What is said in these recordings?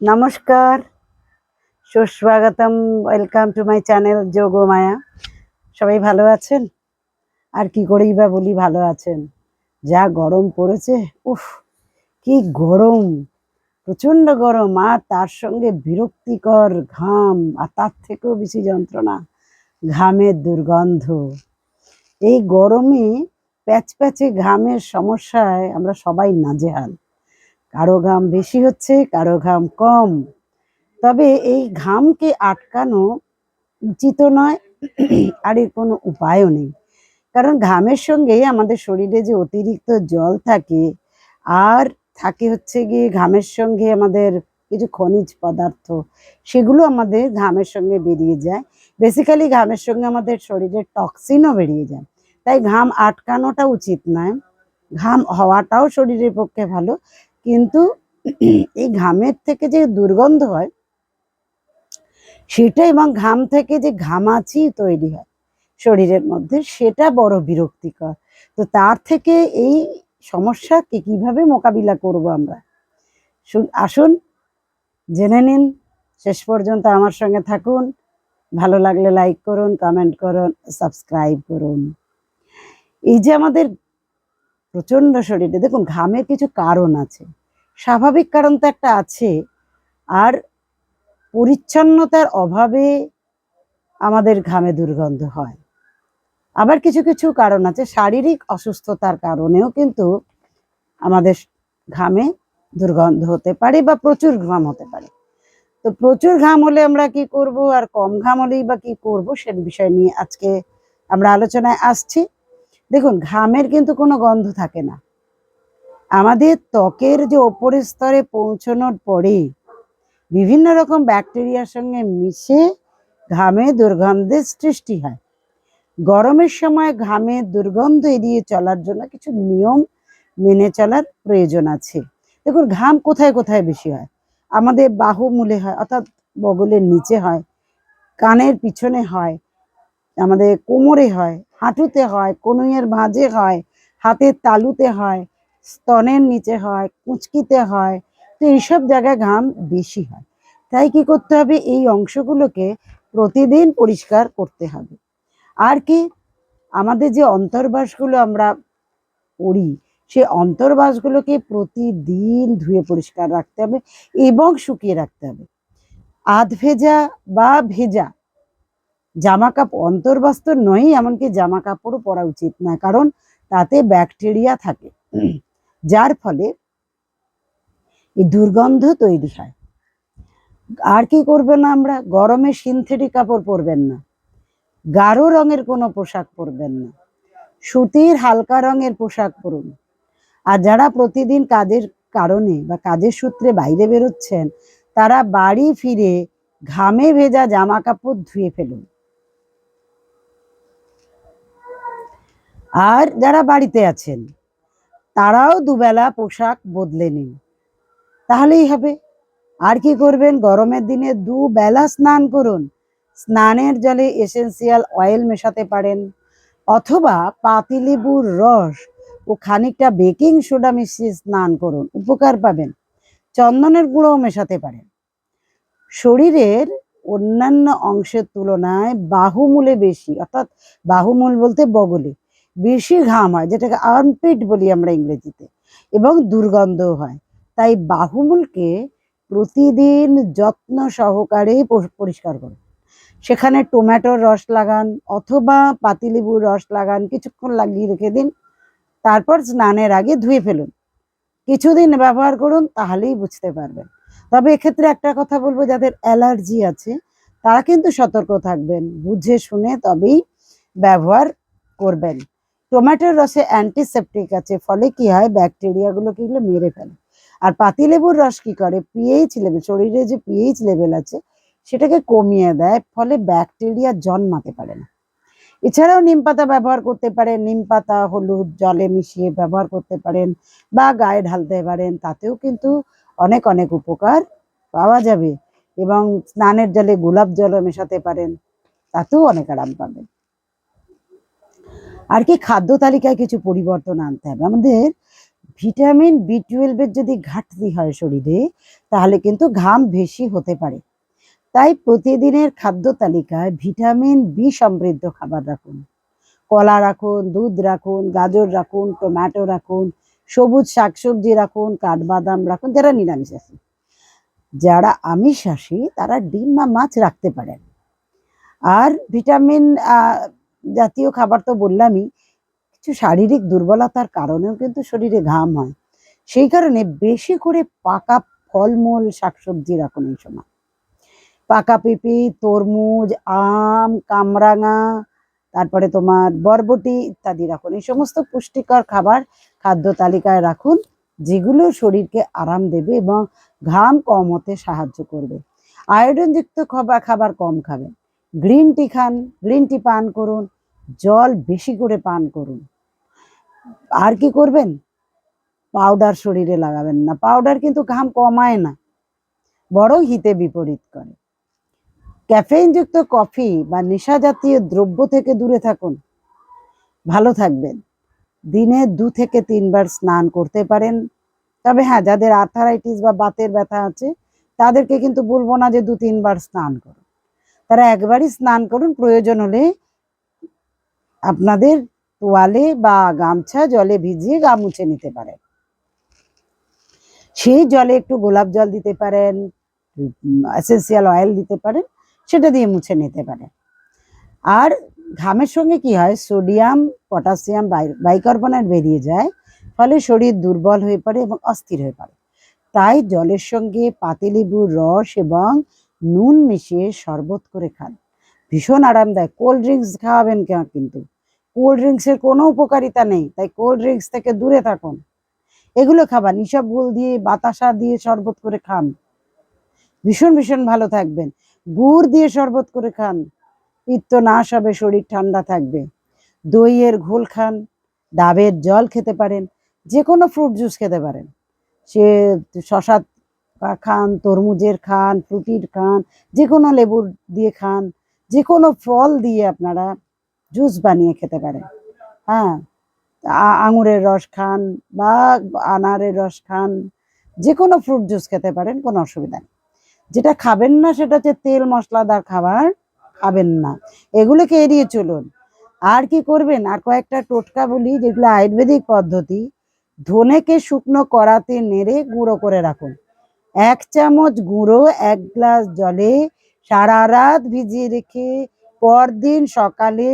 নমস্কার। সুস্বাগতম। Welcome to my channel যোগ মায়া সবাই ভালো আছেন? আর কি করেই বা বলি ভালো আছেন? যা গরম পড়েছে, উফ, কি গরম। প্রচণ্ড গরম, আর তার সঙ্গে বিরক্তিকর ঘাম, আর তার থেকেও বেশি যন্ত্রণা, ঘামের দুর্গন্ধ। এই গরমে প্যাচ প্যাচে ঘামের সমস্যায় আমরা সবাই নাজেহাল। কারও ঘাম বেশি হচ্ছে, কারও ঘাম কম। তবে এই ঘামকে আটকানো উচিত নয়, আর এর কোনো উপায়ও নেই। কারণ ঘামের সঙ্গে আমাদের শরীরে যে অতিরিক্ত জল থাকে, আর থাকে হচ্ছে গিয়ে ঘামের সঙ্গে আমাদের কিছু খনিজ পদার্থ, সেগুলো আমাদের ঘামের সঙ্গে বেরিয়ে যায়। বেসিক্যালি ঘামের সঙ্গে আমাদের শরীরের টক্সিনও বেরিয়ে যায়। তাই ঘাম আটকানোটা উচিত নয়। ঘাম হওয়াটাও শরীরের পক্ষে ভালো। কিন্তু এই ঘামের থেকে যে দুর্গন্ধ হয়, সেটা এবং ঘাম থেকে যে ঘামাচি তৈরি হয় শরীরের মধ্যে, সেটা বড় বিরক্তিকর। তো তার থেকে এই সমস্যাকে কীভাবে মোকাবিলা করব আমরা? আসুন, জেনে নিন। শেষ পর্যন্ত আমার সঙ্গে থাকুন। ভালো লাগলে লাইক করুন কমেন্ট করুন সাবস্ক্রাইব করুন। এই যে আমাদের প্রচণ্ড শরীরে। দেখুন, ঘামের কিছু কারণ আছে। স্বাভাবিক কারণ তো একটা আছে। আর পরিচ্ছন্নতার অভাবে আমাদের ঘামে দুর্গন্ধ হয়। আবার কিছু কিছু কারণ আছে। শারীরিক অসুস্থতার কারণেও কিন্তু আমাদের ঘামে দুর্গন্ধ হতে পারে বা প্রচুর ঘাম হতে পারে। তো প্রচুর ঘাম হলে আমরা কি করব? আর কম ঘাম হলেই বা কি করব? সে বিষয় নিয়ে আজকে আমরা আলোচনায় আসছি। দেখুন, ঘামের কিন্তু কোনো গন্ধ থাকে না। আমাদের ত্বকের যে ওপরের স্তরে পৌঁছানোর পরে বিভিন্ন রকম ব্যাকটেরিয়ার সঙ্গে মিশে ঘামে দুর্গন্ধের সৃষ্টি হয়। গরমের সময় ঘামে দুর্গন্ধ এড়িয়ে চলার জন্য কিছু নিয়ম মেনে চলার প্রয়োজন আছে। দেখুন, ঘাম কোথায় কোথায় বেশি হয়? আমাদের বাহুমূলে হয়, অর্থাৎ বগলের নিচে হয়, কানের পিছনে হয়, আমাদের কোমরে হয় হাঁটুতে হয়, কনুইয়ের ভাঁজে হয়, হাতের তালুতে হয়, স্তনের নিচে হয়, কুঁচকিতে হয়, তো এইসব জায়গায় ঘাম বেশি হয়। তাই কি করতে হবে? এই অংশগুলোকে প্রতিদিন পরিষ্কার করতে হবে। আর কি? আমাদের যে অন্তর্বাসগুলো আমরা করি সে অন্তর্বাসগুলোকে প্রতিদিন ধুয়ে পরিষ্কার রাখতে হবে এবং শুকিয়ে রাখতে হবে। আধ ভেজা বা ভেজা জামা কাপড় অন্তর্বাস তো নয় এমনকি জামা কাপড়ও পরা উচিত না, কারণ তাতে ব্যাকটেরিয়া থাকে। যার ফলে এই দুর্গন্ধ তৈরি হয়। আর কি করবেন না আমরা? গরমে সিনথেটিক কাপড় পরবেন না। গাঢ় রঙের কোনো পোশাক পরবেন না। সুতির হালকা রঙের পোশাক পরুন। আর যারা প্রতিদিন কাজের কারণে বা কাজের সূত্রে বাইরে বেরোচ্ছেন, তারা বাড়ি ফিরে ঘামে ভেজা জামা কাপড় ধুয়ে ফেলুন। আর যারা বাড়িতে আছেন, তারাও দুবেলা পোশাক বদলে নিন। তাহলেই হবে। আর কি করবেন? গরমের দিনে দুবেলা স্নান করুন। স্নানের জলে এসেন্সিয়াল অয়েল মেশাতে পারেন। অথবা পাতিলেবুর রস ও খানিকটা বেকিং সোডা মিশিয়ে স্নান করুন। উপকার পাবেন। চন্দনের গুঁড়োও মেশাতে পারেন। শরীরের অন্যান্য অংশের তুলনায় বাহুমূলে বেশি, অর্থাৎ বাহুমূল বলতে বগলে। বেশি ঘাম হয়, যেটাকে আর্মপিট বলি আমরা ইংরেজিতে, এবং দুর্গন্ধও হয়। তাই বাহুমূলকে প্রতিদিন যত্ন সহকারে পরিষ্কার করুন। সেখানে টমেটোর রস লাগান অথবা পাতিলেবুর রস লাগান, কিছুক্ষণ লাগিয়ে রেখে দিন। তারপর স্নানের আগে ধুয়ে ফেলুন। কিছুদিন ব্যবহার করুন, তাহলেই বুঝতে পারবেন। তবে এক্ষেত্রে একটা কথা বলব, যাদের অ্যালার্জি আছে, তারা কিন্তু সতর্ক থাকবেন, বুঝে শুনে তবেই ব্যবহার করবেন। টমেটোর রসে অ্যান্টিসেপটিক আছে, ফলে কি হয়? ব্যাকটেরিয়াগুলোকে এগুলো মেরে ফেলে। আর পাতিলেবুর রস কি করে? পিএইচ লেভেল শরীরে যে পিএইচ লেভেল আছে, সেটাকে কমিয়ে দেয়, ফলে ব্যাকটেরিয়া জন্মাতে পারে না। এছাড়াও নিম পাতা ব্যবহার করতে পারেন, নিম পাতা হলুদ জলে মিশিয়ে ব্যবহার করতে পারেন, বা গায়ে ঢালতে পারেন, তাতেও কিন্তু অনেক অনেক উপকার পাওয়া যাবে। এবং স্নানের জলে গোলাপ জলও মেশাতে পারেন, তাতেও অনেক আরাম পাবেন। আর কি খাদ্য তালিকায় কিছু পরিবর্তন আনতে হবে। আমাদের ভিটামিন বি টুয়েলভের যদি ঘাটতি হয় শরীরে, তাহলে কিন্তু ঘাম বেশি হতে পারে। তাই প্রতিদিনের খাদ্য তালিকায় ভিটামিন বি সমৃদ্ধ খাবার রাখুন। কলা রাখুন, দুধ রাখুন, গাজর রাখুন, টমেটো রাখুন, সবুজ শাকসবজি রাখুন, কাঠবাদাম রাখুন, যারা নিরামিষাশী যারা আমিষ আমিষাশী তারা ডিম বা মাছ রাখতে পারেন। আর ভিটামিন জাতীয় খাবার তো বললামই, কিছু শারীরিক দুর্বলতার কারণেও কিন্তু শরীরে ঘাম হয়। সেই কারণে বেশি করে পাকা ফলমূল, শাকসবজি রাখুন এই সময়। পাকা পেঁপে, তরমুজ, আম, কামরাঙা, তারপরে তোমার বরবটি ইত্যাদি রাখুন। এই সমস্ত পুষ্টিকর খাবার খাদ্য তালিকায় রাখুন, যেগুলো শরীরকে আরাম দেবে এবং ঘাম কম হতে সাহায্য করবে। আয়োডিনযুক্ত খাবার খাবার কম খাবেন। গ্রিন টি খান, গ্রিন টি পান করুন। জল বেশি করে পান করুন। আর কি করবেন? পাউডার শরীরে লাগাবেন না। পাউডার কিন্তু ঘাম কমায় না, বরং হিতে বিপরীত করে। ক্যাফেইনযুক্ত কফি বা নেশা জাতীয় দ্রব্য থেকে দূরে থাকুন। ভালো থাকবেন। দিনে দু থেকে তিনবার স্নান করতে পারেন। তবে হ্যাঁ যাদের আর্থারাইটিস বা বাতের ব্যথা আছে, তাদেরকে কিন্তু বলব না যে দু তিনবার স্নান করুন। তারা একবারই স্নান করুন। প্রয়োজন হলে আপনাদের তোয়ালে বা গামছা জলে ভিজিয়ে গা মুছে নিতে পারেন। সেই জলে একটু গোলাপ জল দিতে পারেন এসেন্সিয়াল অয়েল দিতে পারেন, সেটা দিয়ে মুছে নিতে পারেন। আর ঘামের সঙ্গে কি হয়? সোডিয়াম পটাশিয়াম বাইকার্বনেট বেরিয়ে যায়, ফলে শরীর দুর্বল হয়ে পড়ে এবং অস্থির হয়ে পড়ে। তাই জলের সঙ্গে পাতিলেবুর রস এবং নুন মিশিয়ে শরবত করে খান। ভীষণ আরামদায়ক কোল্ড ড্রিঙ্কস খাওয়াবেন কেন কিন্তু? কোল্ড ড্রিঙ্কসের কোনো উপকারিতা নেই, তাই কোল্ড ড্রিঙ্কস থেকে দূরে থাকুন। এগুলো খাবার নিশাবুল দিয়ে, বাতাসা দিয়ে শরবত করে খান। ভীষণ ভীষণ ভালো থাকবেন। গুড় দিয়ে শরবত করে খান। পিত্ত নাশ হবে, শরীর ঠান্ডা থাকবে। দইয়ের ঘোল খান, ডাবের জল খেতে পারেন যে কোনো ফ্রুট জুস খেতে পারেন। সে শশা খান, তরমুজের খান ফ্রুটির খান যে কোনো লেবুর দিয়ে খান। যে কোনো ফল দিয়ে আপনারা জুস বানিয়ে খেতে পারেন। হ্যাঁ আঙুরের রস খান বা আনারের রস খান যে কোনো ফ্রুট জুস খেতে পারেন, কোনো অসুবিধা নেই। যেটা খাবেন না সেটা হচ্ছে তেল মশলাদার খাবার খাবেন না। এগুলোকে এড়িয়ে চলুন। আর কি করবেন? আর কয়েকটা টোটকা বলি যেগুলো আয়ুর্বেদিক পদ্ধতি, ধনেকে শুকনো কড়াতে নেড়ে গুঁড়ো করে রাখুন। এক চামচ গুঁড়ো, এক গ্লাস জলে সারা রাত ভিজিয়ে রেখে পরদিন সকালে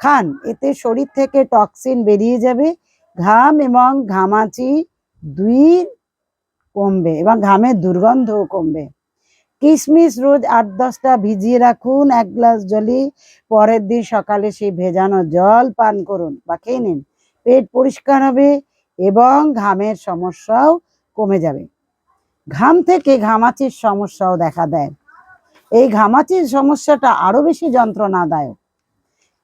খান। এতে শরীর থেকে টক্সিন বেরিয়ে যাবে। ঘাম এবং ঘামাচি দুই কমবে এবং ঘামের দুর্গন্ধও কমবে। কিশমিশ রোজ আট দশটা ভিজিয়ে রাখুন। এক গ্লাস জলে পরের দিন সকালে সেই ভেজানো জল পান করুন বা খেয়ে নিন। পেট পরিষ্কার হবে এবং ঘামের সমস্যাও কমে যাবে। ঘাম থেকে ঘামাচির সমস্যাও দেখা দেয়। এই ঘামাচির সমস্যাটা আরও বেশি যন্ত্রণাদায়ক।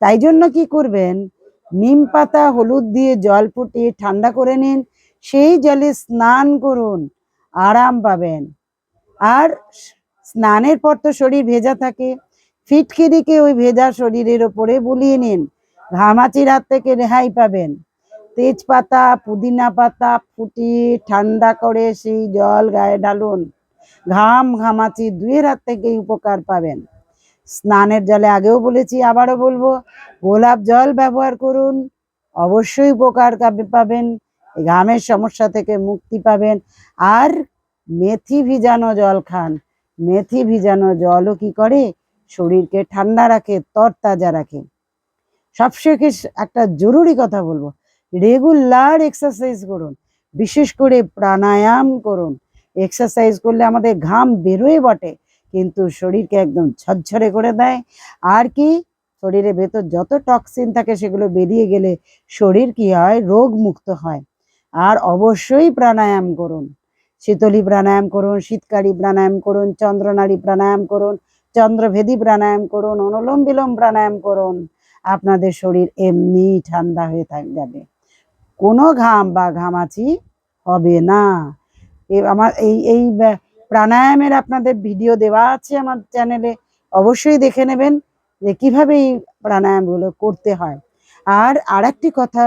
তাই জন্য কি করবেন? নিম পাতা, হলুদ দিয়ে জল ফুটিয়ে ঠান্ডা করে নিন। সেই জলে স্নান করুন। আরাম পাবেন। আর স্নানের পর তো শরীর ভেজা থাকে। ফিটকিরিকে ওই ভেজা শরীরের ওপরে বুলিয়ে নিন। ঘামাচির হাত থেকে রেহাই পাবেন। তেজপাতা, পুদিনা পাতা ফুটিয়ে ঠান্ডা করে সেই জল গায়ে ঢালুন। ঘাম ঘামাচি দুয়ের হাত থেকেই উপকার পাবেন। স্নানের জলে আগেও বলেছি, আবারও বলব, গোলাপ জল ব্যবহার করুন। অবশ্যই উপকার পাবেন ঘামের সমস্যা থেকে মুক্তি পাবেন। আর মেথি ভিজানো জল খান। মেথি ভিজানো জলও কি করে? শরীরকে ঠান্ডা রাখে, তরতাজা রাখে। সবশেষে একটা জরুরি কথা বলব, রেগুলার এক্সারসাইজ করুন, বিশেষ করে প্রাণায়াম করুন। এক্সারসাইজ করলে আমাদের ঘাম বেরোয় বটে, কিন্তু শরীরকে একদম ঝরঝরে করে দেয়। আর কি? শরীরের ভেতর যত টক্সিন থাকে সেগুলো বেরিয়ে গেলে শরীর কি হয়? রোগ মুক্ত হয়। আর অবশ্যই প্রাণায়াম করুন। শীতলী প্রাণায়াম করুন, শীতকারী প্রাণায়াম করুন চন্দ্রনাড়ী প্রাণায়াম করুন, চন্দ্রভেদী প্রাণায়াম করুন অনুলোম বিলোম প্রাণায়াম করুন। আপনাদের শরীর এমনি ঠান্ডা হয়ে থাক, যাবে। কোনো ঘাম বা ঘামাচি হবে না। আমার এই এই প্রাণায়ামের আপনাদের ভিডিও দেওয়া আছে আমার চ্যানেলে, অবশ্যই দেখে নেবেন যে কীভাবে এই প্রাণায়ামগুলো করতে হয়। আর আরেকটি কথা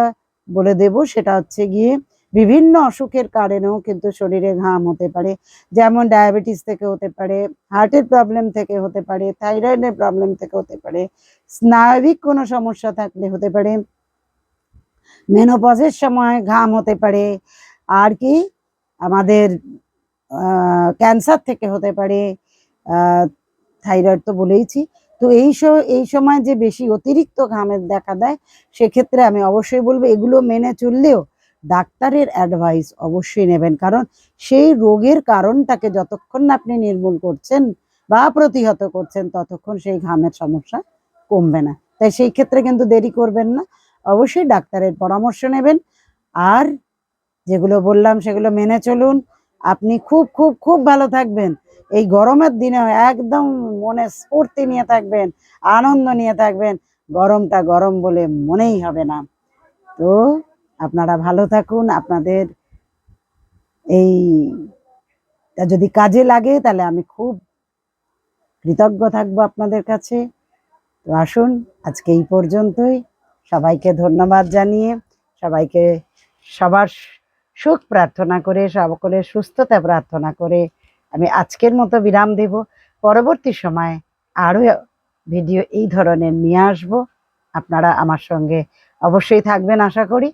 বলে দেব, সেটা হচ্ছে গিয়ে বিভিন্ন অসুখের কারণেও কিন্তু শরীরে ঘাম হতে পারে, যেমন ডায়াবেটিস থেকে হতে পারে, হার্টের প্রবলেম থেকে হতে পারে, থাইরয়েডের প্রবলেম থেকে হতে পারে, স্নায়বিক কোনো সমস্যা থাকলে হতে পারে, মেনোপজের সময় ঘাম হতে পারে, আর কি আমাদের ক্যান্সার থেকে হতে পারে থাইরয়েড তো বলেইছি। তো এই এই সময় যে বেশি অতিরিক্ত ঘামের দেখা দেয়, সেক্ষেত্রে আমি অবশ্যই বলব এগুলো মেনে চললেও ডাক্তারের অ্যাডভাইস অবশ্যই নেবেন। কারণ সেই রোগের কারণটাকে যতক্ষণ না আপনি নির্মূল করছেন বা প্রতিহত করছেন, ততক্ষণ সেই ঘামের সমস্যা কমবে না। তাই সেই ক্ষেত্রে কিন্তু দেরি করবেন না। অবশ্যই ডাক্তারের পরামর্শ নেবেন। আর যেগুলো বললাম সেগুলো মেনে চলুন। আপনি খুব খুব খুব ভালো থাকবেন। এই গরমের দিনে একদম মনে স্ফূর্তি নিয়ে থাকবেন, আনন্দ নিয়ে থাকবেন। গরমটা গরম বলে মনেই হবে না। তো আপনারা ভালো থাকুন। আপনাদের এই যদি কাজে লাগে তাহলে আমি খুব কৃতজ্ঞ থাকব আপনাদের কাছে। তো আসুন, আজকে এই পর্যন্তই। সবাইকে ধন্যবাদ জানিয়ে, সবাইকে সবার সুখ প্রার্থনা করে সকলের সুস্থতা প্রার্থনা করে আমি আজকের মতো বিরাম দেব। পরবর্তী সময়ে আরও ভিডিও এই ধরনের নিয়ে আসব। আপনারা আমার সঙ্গে অবশ্যই থাকবেন, আশা করি।